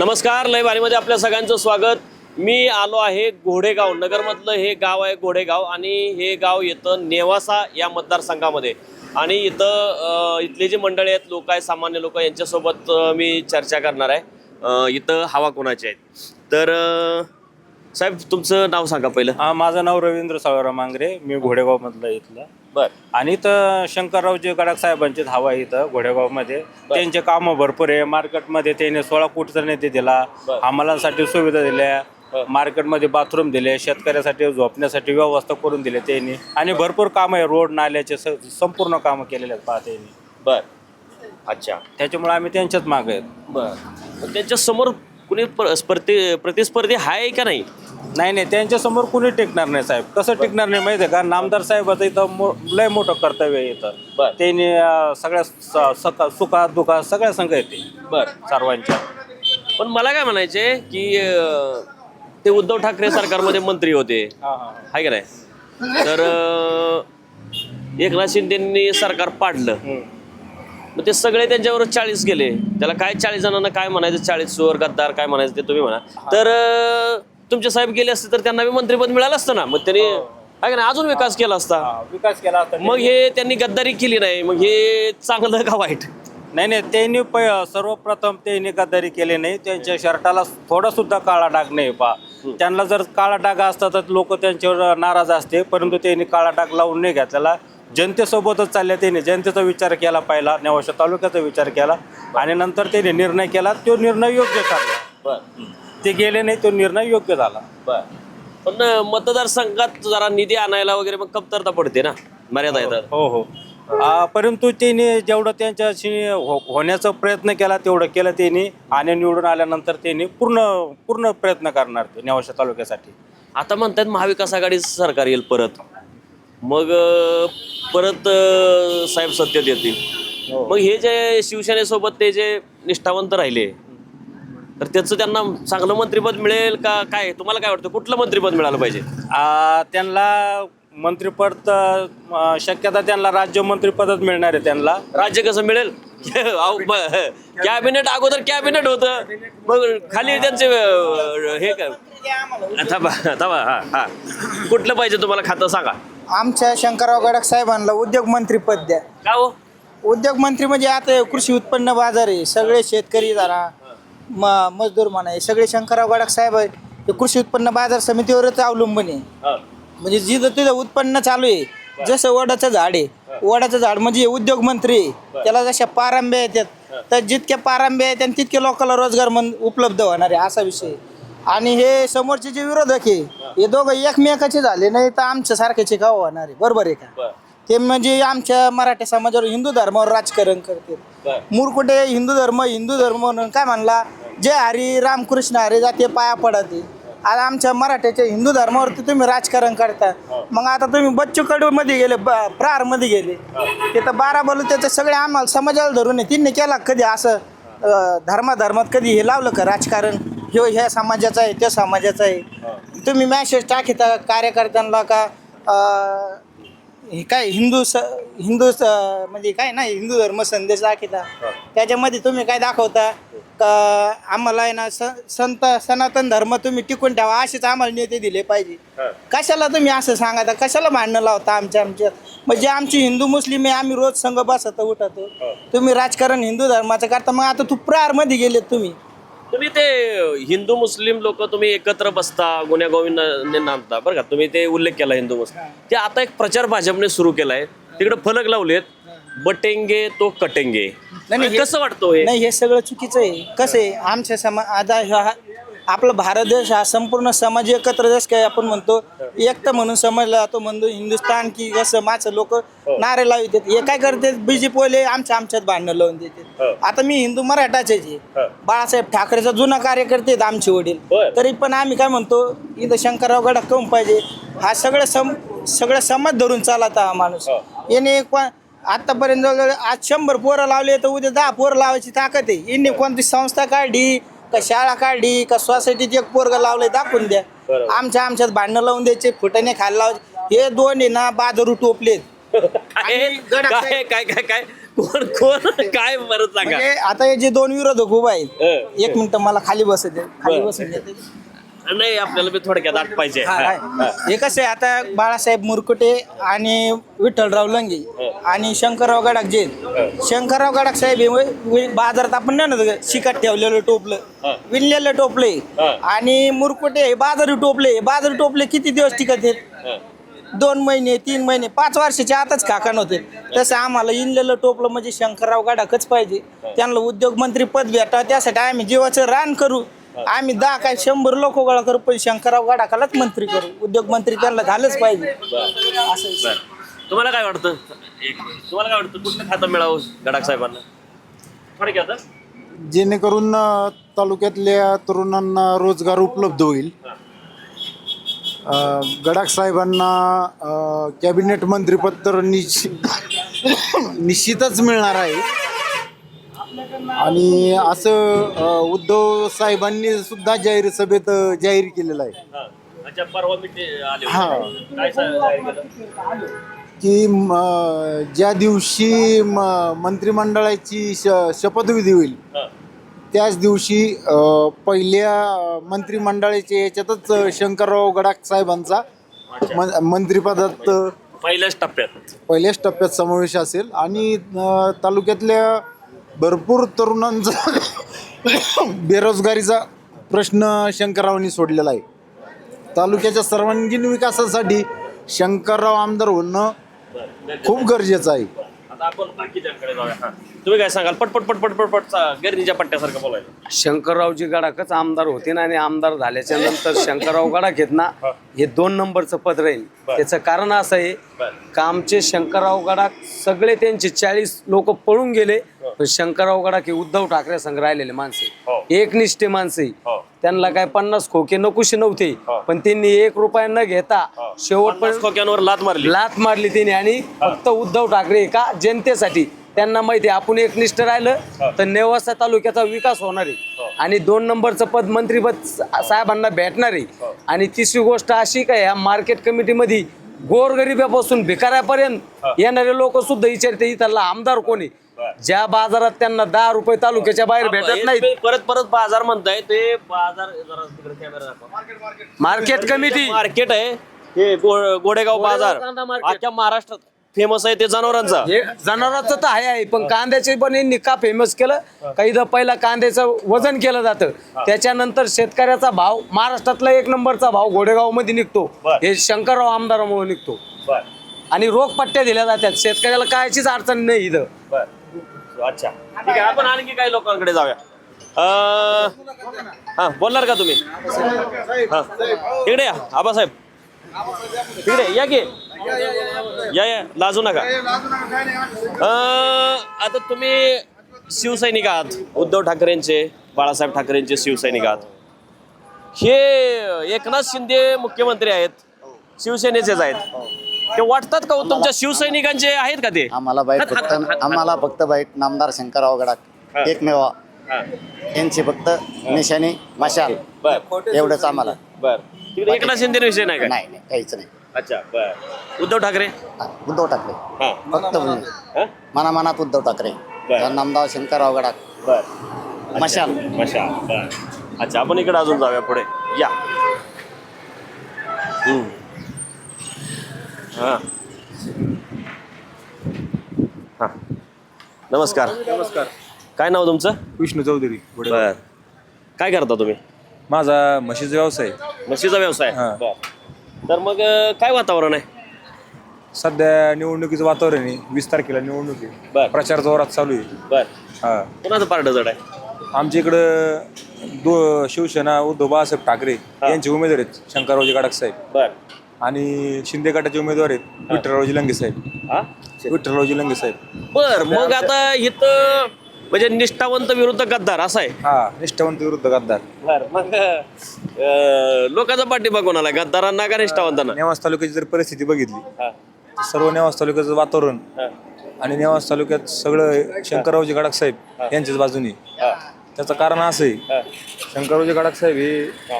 नमस्कार लय भारीमध्ये आपल्या सगळ्यांचं स्वागत. मी आलो आहे घोडेगाव. नगरमधलं हे गाव आहे घोडेगाव आणि हे गाव येतं नेवासा या मतदारसंघामध्ये. आणि इथं इथले जे मंडळी आहेत लोक आहेत सामान्य लोक यांच्यासोबत मी चर्चा करणार आहे. इथं हवा कोणाची आहेत तर साहेब तुमचं नाव सांगा पहिलं. हां माझं नाव रवींद्र सावराव मांगरे मी घोडेगावमधलं इथलं. बर. आणि इथं शंकररावजी गडाख साहेबांची हवा आहे इथं घोडेगावमध्ये. त्यांचे कामं भरपूर आहे. मार्केटमध्ये त्याने सोळा कोटीचा निधी दिला. आम्हालांसाठी सुविधा दिल्या. मार्केटमध्ये बाथरूम दिले. शेतकऱ्यासाठी झोपण्यासाठी व्यवस्था करून दिली त्यांनी. आणि भरपूर कामं आहे. रोड नाल्याचे स- संपूर्ण कामं केलेले आहेत पहा त्यांनी. बर. अच्छा. त्याच्यामुळे आम्ही त्यांच्याच मागे आहेत. बर. त्यांच्यासमोर कुणी प्र- स्पर्धी प्रतिस्पर्धी आहे का नाही? नाही नाही त्यांच्यासमोर कुणी टिकणार नाही साहेब. कसं टिकणार नाही माहिती आहे का? नामदार साहेबाचं इथं मो लय मोठं कर्तव्य आहे इथं. बर. त्यांनी अं, सगळ्या स- सका सुखात दुखात सगळ्या संघ येते बर. सर्वांच्या. पण मला काय म्हणायचे की अं, ते उद्धव ठाकरे सरकारमध्ये मंत्री होते. आहे का नाही? तर अं, एकनाथ शिंदेनी सरकार पाडलं. मग ते सगळे त्यांच्यावर चाळीस गेले. त्याला काय चाळीस जणांना काय म्हणायचं? चाळीस चोर गद्दार काय म्हणायचं ते तुम्ही म्हणा. तर अं, तुमचे साहेब गेले असते तर त्यांना बी मंत्रीपद मिळालं असतं ना. मग त्यांनी आहे का नाही? अजून विकास केला असता. हा, विकास केला असता मग हे त्यांनी गद्दारी केली नाही. मग हे चांगलं का वाईट? नाही नाही त्यांनी प सर्वप्रथम त्यांनी गद्दारी केली नाही. त्यांच्या शर्टाला थोडा सुद्धा काळा डाग नाही पा. त्यांना जर काळा डाग असता तर लोक त्यांच्यावर नाराज असते. परंतु त्यांनी काळा डाग लावून नाही घेतलेला. जनतेसोबतच चालल्या त्यांनी. जनतेचा विचार केला पहिला. नेवाशा तालुक्याचा विचार केला. आणि नंतर त्यांनी निर्णय केला. तो निर्णय योग्य ठरला. बर. ते गेले नाही तो निर्णय योग्य झाला. बर. पण मतदारसंघात जरा निधी आणायला वगैरे मग कमतरता पडते ना मर्यादा येतात हो हो. आ, परंतु त्यांनी जेवढं त्यांच्याशी हो होण्याचा प्रयत्न केला तेवढं केलं त्यांनी. आणि निवडून आल्यानंतर त्यांनी पूर्ण पूर्ण प्रयत्न करणार ते नेवाशा तालुक्यासाठी. आता म्हणतात महाविकास आघाडी सरकार येईल परत. मग अं, परत अं, साहेब सत्तेत येतील. मग हे जे शिवसेनेसोबत ते जे निष्ठावंत राहिले तर त्याचं त्यांना चांगलं मंत्रिपद मिळेल का काय? तुम्हाला काय वाटतं? कुठलं मंत्रिपद मिळालं पाहिजे? आ, त्यांना मंत्रिपद तर, अ, शक्यता त्यांना राज्य मंत्रिपदच मिळणार आहे त्यांना. राज्य कसं मिळेल? अहो, ब- कॅबिनेट अगोदर कॅबिनेट होतं. मग खाली त्यांचे अं, हे काय? थांबा थांबा हा हा. कुठलं पाहिजे तुम्हाला खातं सांगा. आमच्या शंकरराव गडाख साहेबांना उद्योग मंत्री पद द्या. का हो? उद्योग मंत्री म्हणजे आता कृषी उत्पन्न बाजार आहे. सगळे शेतकरी जरा म मजदूर म्हणा हे सगळे शंकरराव गडाख साहेब आहे ते कृषी उत्पन्न बाजार समितीवरच अवलंबून आहे. हा. म्हणजे जिथं तिथं उत्पन्न चालू आहे. जसं वडाचं झाड आहे. वडाचं झाड म्हणजे उद्योग मंत्री आहे. त्याला जशा पारंब्या येतात तर जितक्या पारंब्या आहेत आणि तितके लोकांना रोजगार मन उपलब्ध होणार आहे असा विषय. आणि हे समोरचे जे विरोधक आहे हे. दोघं एकमेकाचे झाले नाही तर आमच्या सारख्याचे का होणार आहे? बरोबर आहे का? ते म्हणजे आमच्या मराठी समाजावर हिंदू धर्मावर राजकारण करते मूर्कुटे हिंदू धर्म हिंदू धर्म म्हणून काय म्हणला? जय हरी रामकृष्ण हरी जाते पाया पडते आता आमच्या मराठ्याच्या हिंदू धर्मावरती तुम्ही राजकारण करता. मग आता तुम्ही बच्चू कडू मध्ये गेले ब- प्रहारमध्ये गेले तिथं बारा बोलू त्याचं सगळे आम्हाला समाजाला धरून आहे. तिने केला कधी असं धर्माधर्मात कधी हे लावलं का राजकारण? ह्यो ह्या समाजाचा आहे त्या समाजाचा आहे. तुम्ही मॅसेज टाकीता कार्यकर्त्यांना का हे काय हिंदू स हिंदू स म्हणजे काय ना हिंदू धर्म संदेश दाखवता. त्याच्यामध्ये तुम्ही काय दाखवता? का आम्हाला आहे ना स संत सनातन धर्म तुम्ही टिकून ठेवा असेच आम्हाला नेते दिले पाहिजे. कशाला तुम्ही असं सांगता कशाला भांडणं लावता आमच्या आमच्या? म्हणजे आमची हिंदू मुस्लिम आहे आम्ही रोज संघ बसत उठतो तुम्ही राजकारण हिंदू धर्माचं करता मग आता तू प्रहारमध्ये गेलेत तुम्ही. तुम्ही ते हिंदू मुस्लिम लोक तुम्ही एकत्र बसता गुन्ह्या गोविंदाने नांदता बरं का? तुम्ही ते उल्लेख केला हिंदू मुस्लिम. ते आता एक प्रचार भाजपने सुरू केलाय. तिकडे फलक लावलेत. बटेंगे तो कटेंगे. नाही, हे- कसं वाटतो हे नाही हे सगळं चुकीचं आहे. कसं आहे? आमच्या समा आता ह्या- हा आपला भारत देश हा संपूर्ण समाज एकत्र देश काय आपण म्हणतो? एकता म्हणून समजला जातो म्हणतो हिंदुस्तान की कसं माझं लोक नारे लावितात. हे काय करतात? बीजेपीवाले आमच्या आमच्यात भांडणं लावून देतात. आता मी हिंदू मराठाचे आहे. बाळासाहेब ठाकरेचा जुना कार्यकर्ते आहेत आमचे वडील. तरी पण आम्ही काय म्हणतो? इथं शंकरराव गडा कम पाहिजे? हा सगळं सम सगळं समाज धरून चालत हा माणूस. याने को- आतापर्यंत जवळजवळ आज शंभर पोरं लावले तर उद्या दहा पोरं लावायची ताकद आहे. यांनी कोणती संस्था काढली? का शाळा काढली का सोसायटीत एक पोरग लावलंय दाखवून द्या. आमच्या आमच्यात भांडणं लावून द्यायचे फुटाने खायला लावायचे. हे दोन आहे ना बाजरू टोपलेत काय काय? काय काय काय? कोण कोण काय बरं सांगा? म्हणजे आता हे जे दोन विरोधक उभा आहेत हं. एक मिनिट मला खाली बसू दे खाली बरं. बसू दे. नाही आपल्याला बी थोडक्यात आठ पाहिजे. हा, कसं आहे आता बाळासाहेब मुरकुटे आणि विठ्ठलराव लंगे आणि शंकरराव गडाख जे. शंकरराव गडाख साहेब हे व- बाजारात आपण नाही ना शिकत ठेवलेलं. टोपलं. विणलेलं टोपले. आणि मुरकुटे हे बाजारी टोपले. बाजारी टोपले किती दिवस टिकत आहेत? दोन महिने तीन महिने पाच वर्षाच्या आतच काकान होते तसं आम्हाला इंलेलं टोपलं म्हणजे शंकरराव गडाखच पाहिजे. त्यांना उद्योगमंत्री पद भेटा त्यासाठी आम्ही जीवाचं रान करू. आम्ही दहा काय शंभर लोक गोळा करू पण शंकरराव गडाखालाच मंत्री करू. उद्योगमंत्री त्यांना झालंच पाहिजे. असं तुम्हाला काय वाटतं? एक तुम्हाला काय वाटतं? कुठलं खातं मिळावं गडाख साहेबांना? थोडक्यात हं? जेणेकरून अ, तालुक्यातल्या तरुणांना रोजगार उपलब्ध होईल. अ, गडाख साहेबांना अ, कॅबिनेट मंत्रीपद तर निश्चित निश्चितच मिळणार आहे. आणि असं उद्धव साहेबांनी सुद्धा जाहीर सभेत जाहीर केलेलं आहे हा. अच्छा परवा मी आले. होते. काय सा- काय केलं? की म, ज्या दिवशी म, मंत्रिमंडळाची श शपथविधी होईल हा. त्याच दिवशी अ, पहिल्या मंत्रिमंडळाच्या याच्यातच शंकरराव गडाख साहेबांचा मंत्रिपदात पहिल्याच टप्प्यात पहिल्याच टप्प्यात समावेश असेल आणि अ, तालुक्यातल्या भरपूर तरुणांचा बेरोजगारीचा प्रश्न शंकररावांनी सोडलेला आहे. तालुक्याच्या सर्वांगीण विकासासाठी शंकरराव आमदार होणं खूप गरजेचं आहे. हा. तुम्ही काय सांगाल? पटपट पटपट पटपट गर्दीच्या पट्ट्यासारखं बोलायचं शंकररावजी गडाकच आमदार होते ना आणि आमदार झाल्याच्यानंतर शंकरराव गडाख आहेत ना हे. दोन नंबरचं पद राहील. त्याचं कारण असं आहे का आमचे शंकरराव गडाख सगळे त्यांचे चाळीस लोक पळून गेले पण शंकरराव गडाख हे उद्धव ठाकरे संघ राहिलेले हो. माणसे एकनिष्ठे माणसे हो. त्यांना काय पन्नास खोके नकुशे नव्हते पण त्यांनी एक रुपया न घेता शेवटपर्यंत पन्नास खोक्यांवर लात मारली. लात मारली त्यांनी आणि फक्त उद्धव ठाकरे का जनतेसाठी त्यांना माहिती आहे, आपण एकनिष्ठ राहिलं तर नेवासा तालुक्याचा विकास होणार आहे. आणि दोन नंबरचं पद मंत्रीपद सा- साहेबांना भेटणार आहे. आणि तिसरी गोष्ट अशी काय या मार्केट कमिटीमध्ये गोरगरिबापासून भिकाऱ्यापर्यंत येणारे लोक सुद्धा विचारते इथला आमदार कोणी ज्या बाजारात त्यांना दहा रुपये तालुक्याच्या बाहेर भेटत नाहीत. हे परत परत बाजार म्हणताय ते बाजार जरा तिकडे कॅमेरा दाखवा. मार्केट कमिटी मार्केट आहे हे गोडेगाव बाजार. अख्ख्या महाराष्ट्रात. फेमस आहे ते जनावरांचा. हे जनावरांचं तर आहे आहे. पण कांद्याचे पण यांनी का फेमस केलं? का इथं पहिला कांद्याचं वजन केलं जातं? त्याच्यानंतर शेतकऱ्याचा भाव महाराष्ट्रातला एक नंबरचा भाव घोडेगावमध्ये निघतो. बर. हे शंकरराव आमदारामुळे निघतो. बर. आणि रोगपट्ट्या दिल्या जातात. शेतकऱ्याला कायचीच अडचण नाही इथं. बर. अच्छा. ठीक आहे आपण आणखी काही लोकांकडे जाऊया. अं, हा बोलणार का तुम्ही? हा. इकडे या आबासाहेब. इकडे या की? या या लाजू नका. अं, आता तुम्ही शिवसैनिक आहात. उद्धव ठाकरेंचे बाळासाहेब ठाकरेंचे शिवसैनिक आहात. हे एकनाथ शिंदे मुख्यमंत्री आहेत. शिवसेनेचेच आहेत. ते वाटतात का हो तुमच्या शिवसैनिकांचे आहेत का ते? आम्हाला बाईक हात- फक्त आम्हाला फक्त बाईक नामदार शंकरराव गडाख एकमेवा. यांची फक्त निशाणी मशाल. बर. एवढंच आम्हाला. बर. एकनाथ शिंदे विषय नाही का? नाही नाही काहीच नाही. अच्छा बर. उद्धव ठाकरे? हा, उद्धव ठाकरे. हा. फक्त हा? मनामनात उद्धव ठाकरे. बरं. नामदार शंकरराव गडाख. बर. मशाल. मशा बर. अच्छा आपण इकडे अजून जाऊया पुढे. या. हम्म. हा. हा. नमस्कार. नमस्कार. काय नाव तुमचं? विष्णू चौधरी पुढे बर. काय करता तुम्ही? माझा म्हशीचा व्यवसाय. म्हशीचा व्यवसाय? हा. बर. तर मग अं, काय वातावरण आहे? सध्या निवडणुकीचं वातावरण आहे. वीस तारखेला निवडणूक. बर. आहे प्रचार जोरात चालू आहे. बर. हा. कोणाचं पार्ट जड आहे? आमच्या इकडं दो शिवसेना उद्धव बाळासाहेब ठाकरे यांचे उमेदवार आहेत शंकररावजी गडाख साहेब. बर. आणि शिंदे गटाचे उमेदवार आहेत विठ्ठलरावजी लंगे साहेब. हा? विठ्ठलरावजी लंगे साहेब. बर मग आता इथं म्हणजे निष्ठावंत विरुद्ध गद्दार असं आहे? हा निष्ठावंत विरुद्ध गद्दार. बर मग अं, लोकांचा पाठिंबा कोणाला गद्दारांना का निष्ठावंतांना? नेवास तालुक्याची जर परिस्थिती बघितली हा, तर सर्व नेवास तालुक्याचं वातावरण हा, आणि नेवास तालुक्यात सगळं शंकररावजी गडाख साहेब यांच्याच बाजूनी. हा, त्याचं कारण असं आहे शंकररावजी गडाख साहेब हे.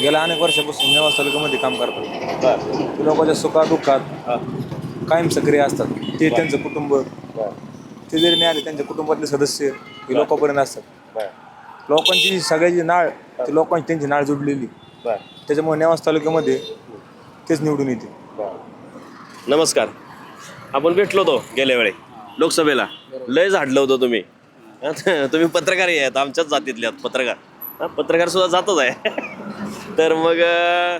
गेल्या अनेक वर्षापासून नेवास तालुक्यामध्ये काम करतात. ते लोकांच्या सुखात दुःखात कायम सक्रिय असतात. ते त्यांचं कुटुंब. ते जरी नाही आले त्यांच्या कुटुंबातले सदस्य हे लोकांपर्यंत असतात. लोकांची सगळ्याची नाळ ते लोकांची त्यांची नाळ जुडलेली. त्याच्यामुळे नेवास तालुक्यामध्ये तेच निवडून येते. नमस्कार. आपण भेटलो होतो गेल्या वेळे लोकसभेला. लय झाडलं होतं तुम्ही. तुम्ही पत्रकारही आहेत आमच्याच जातीतले आहात पत्रकार. हा, पत्रकार सुद्धा जातच आहे. तर मग अं,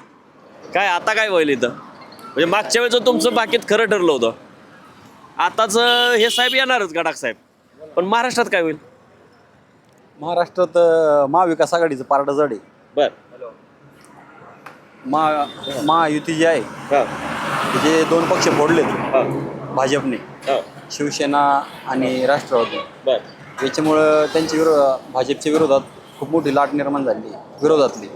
काय आता काय होईल इथं? म्हणजे मागच्या वेळेचं तुमचं बाकीत खरं ठरलं होतं. आताच हे साहेब येणारच गडाख साहेब. पण महाराष्ट्रात काय होईल? महाराष्ट्रात अ, महाविकास आघाडीचं पारडं जड आहे. बर. महा महायुती जी आहे हा. जे दोन पक्ष फोडलेत हा. भाजपने हा. शिवसेना आणि राष्ट्रवादी. बर. याच्यामुळं त्यांच्या विरो भाजपच्या विरोधात खूप मोठी लाट निर्माण झाली विरोधातली.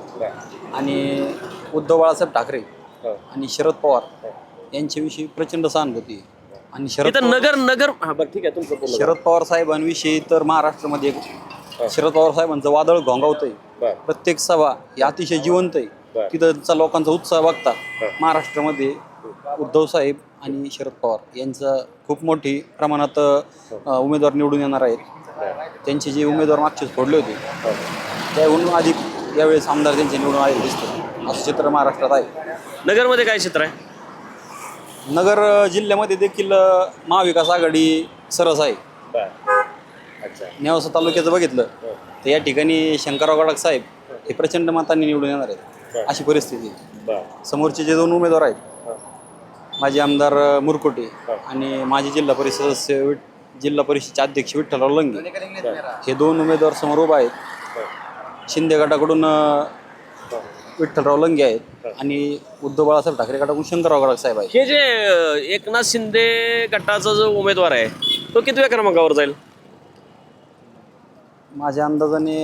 आणि उद्धव बाळासाहेब ठाकरे आणि शरद पवार यांच्याविषयी प्रचंड सहानुभूती आहे. आणि शरद इथं नगर नगर हा बरं ठीक आहे तुमचं शरद पवार साहेबांविषयी तर महाराष्ट्रामध्ये एक शरद पवार साहेबांचं वादळ घोंगावतंय. बरं. प्रत्येक सभा ही अतिशय जिवंत आहे. तिथंचा लोकांचा उत्साह बघता महाराष्ट्रामध्ये उद्धव साहेब आणि शरद पवार यांचं खूप मोठी प्रमाणात अ, उमेदवार निवडून येणार आहेत. त्यांचे जे उमेदवार मागचेच फोडले होते. त्याहून अधिक यावेळेस आमदार त्यांचे निवडून आलेले दिसतात. असं चित्र महाराष्ट्रात आहे. नगरमध्ये काय क्षेत्र आहे? नगर जिल्ह्यामध्ये देखील महाविकास आघाडी सरस आहे. नेवासा तालुक्याचं बघितलं तर या ठिकाणी शंकरराव गडाख साहेब हे प्रचंड मतांनी निवडून येणार आहेत. अशी परिस्थिती आहे. समोरचे जे दोन उमेदवार आहेत माजी आमदार मुरकुटे आणि माजी जिल्हा परिषद सदस्य विठ- जिल्हा परिषदचे अध्यक्ष विठ्ठलराव लंगे हे दोन उमेदवार समोर उभा आहेत. शिंदे गटाकडून अ, विठ्ठलराव लंगे आहेत आणि उद्धव बाळासाहेब ठाकरे गटाकडून शंकरराव गडाख साहेब आहेत. हे जे अं, एकनाथ शिंदे गटाचा जो उमेदवार आहे तो कितव्या क्रमांकावर जाईल? माझ्या अंदाजाने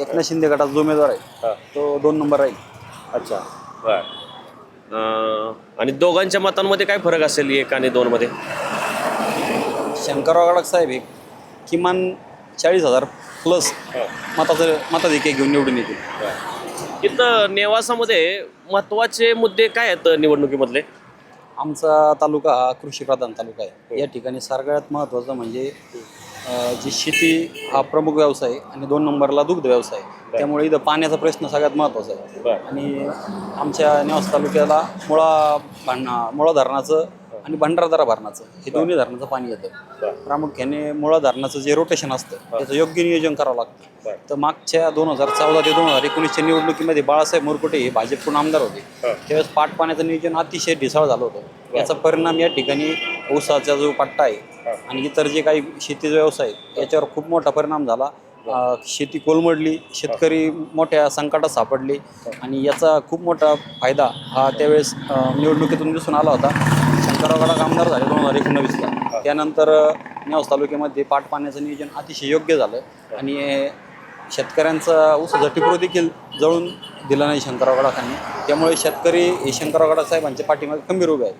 एकनाथ शिंदे गटाचा जो उमेदवार आहे तो दोन नंबर राहील. अच्छा आणि दोघांच्या मतांमध्ये काय फरक असेल एक आणि दोन मध्ये? शंकरराव गडाख साहेब हे किमान चाळीस हजार प्लस मताचं मताधिक्य घेऊन निवडून येतील. इथं नेवासामध्ये महत्त्वाचे मुद्दे काय आहेत निवडणुकीमधले? आमचा तालुका हा कृषीप्रधान तालुका आहे. या ठिकाणी सगळ्यात महत्त्वाचं म्हणजे अं, जी शेती हा प्रमुख व्यवसाय आहे आणि दोन नंबरला दुग्ध व्यवसाय त्यामुळे इथं पाण्याचा प्रश्न सगळ्यात महत्त्वाचा आहे. आणि आमच्या नेवास तालुक्याला मुळा भांडणा मुळा धरणाचं आणि भंडारदरा धरणाचं हे दोन्ही धरणाचं पाणी येतं. प्रामुख्याने मुळा धरणाचं जे रोटेशन असतं त्याचं योग्य नियोजन करावं लागतं. तर मागच्या दोन हजार चौदा ते दोन हजार एकोणीसच्या निवडणुकीमध्ये बाळासाहेब मोरकुटे हे भाजपकडून आमदार होते. त्यावेळेस पाट पाण्याचं नियोजन अतिशय ढिसाळ झालं होतं. याचा परिणाम या ठिकाणी ऊसाचा जो पट्टा आहे आणि इतर जे काही शेतीचा व्यवसाय आहे, याच्यावर खूप मोठा परिणाम झाला. शेती कोलमडली शेतकरी मोठ्या संकटात सापडले आणि याचा खूप मोठा फायदा हा त्यावेळेस निवडणुकीतून दिसून आला होता. गडाख आमदार झाले दोन हजार एकोणवीसला त्यानंतर नेवास तालुक्यामध्ये पाट पाण्याचं नियोजन अतिशय योग्य झालं. आणि शेतकऱ्यांचा ऊसाचा टिपरो देखील जळून दिला नाही शंकरराव गडाखांनी. त्यामुळे शेतकरी हे शंकरराव गडाख साहेबांच्या पाठीमागे खंबीर उभे आहेत.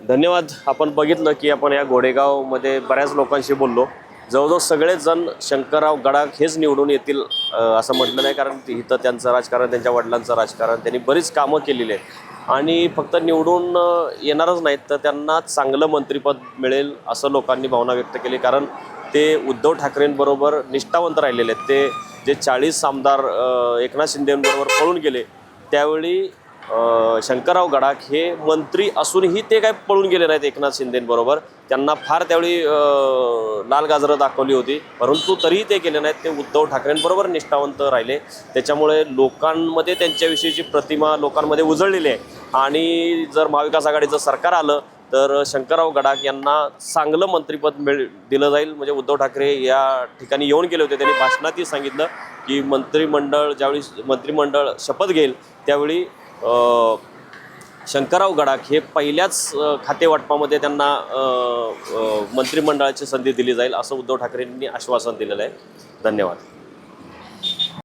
धन्यवाद. आपण बघितलं की आपण या घोडेगावमध्ये बऱ्याच लोकांशी बोललो. जवळजवळ सगळेच जण शंकरराव गडाख हेच निवडून येतील असं म्हटलं नाही कारण इथं त्यांचं राजकारण त्यांच्या वडिलांचं राजकारण त्यांनी बरीच कामं केलेली आहेत. आणि फक्त निवडून येणारच नाहीत तर त्यांना चांगलं मंत्रिपद मिळेल असं लोकांनी भावना व्यक्त केली. कारण ते उद्धव ठाकरेंबरोबर निष्ठावंत राहिलेले आहेत. ते जे चाळीस आमदार एकनाथ शिंदेबरोबर पळून गेले त्यावेळी शंकरराव गडाख हे मंत्री असूनही ते काय पळून गेले नाहीत एकनाथ शिंदेबरोबर. त्यांना फार त्यावेळी लाल गाजरं दाखवली होती. परंतु तरीही ते केले नाहीत. ते उद्धव ठाकरेंबरोबर निष्ठावंत राहिले. त्याच्यामुळे लोकांमध्ये त्यांच्याविषयीची प्रतिमा लोकांमध्ये उजळलेली आहे. आणि जर महाविकास आघाडीचं सरकार आलं तर शंकरराव गडाख यांना चांगलं मंत्रिपद मिळ दिलं जाईल. म्हणजे उद्धव ठाकरे या ठिकाणी येऊन गेले होते. त्यांनी भाषणातही सांगितलं की मंत्रिमंडळ ज्यावेळी मंत्रिमंडळ शपथ घेईल त्यावेळी शंकरराव गडाख हे पहिल्याच खातेवाटपामध्ये त्यांना मंत्रिमंडळाची संधी दिली जाईल असं उद्धव ठाकरेंनी आश्वासन दिलेलं आहे. धन्यवाद.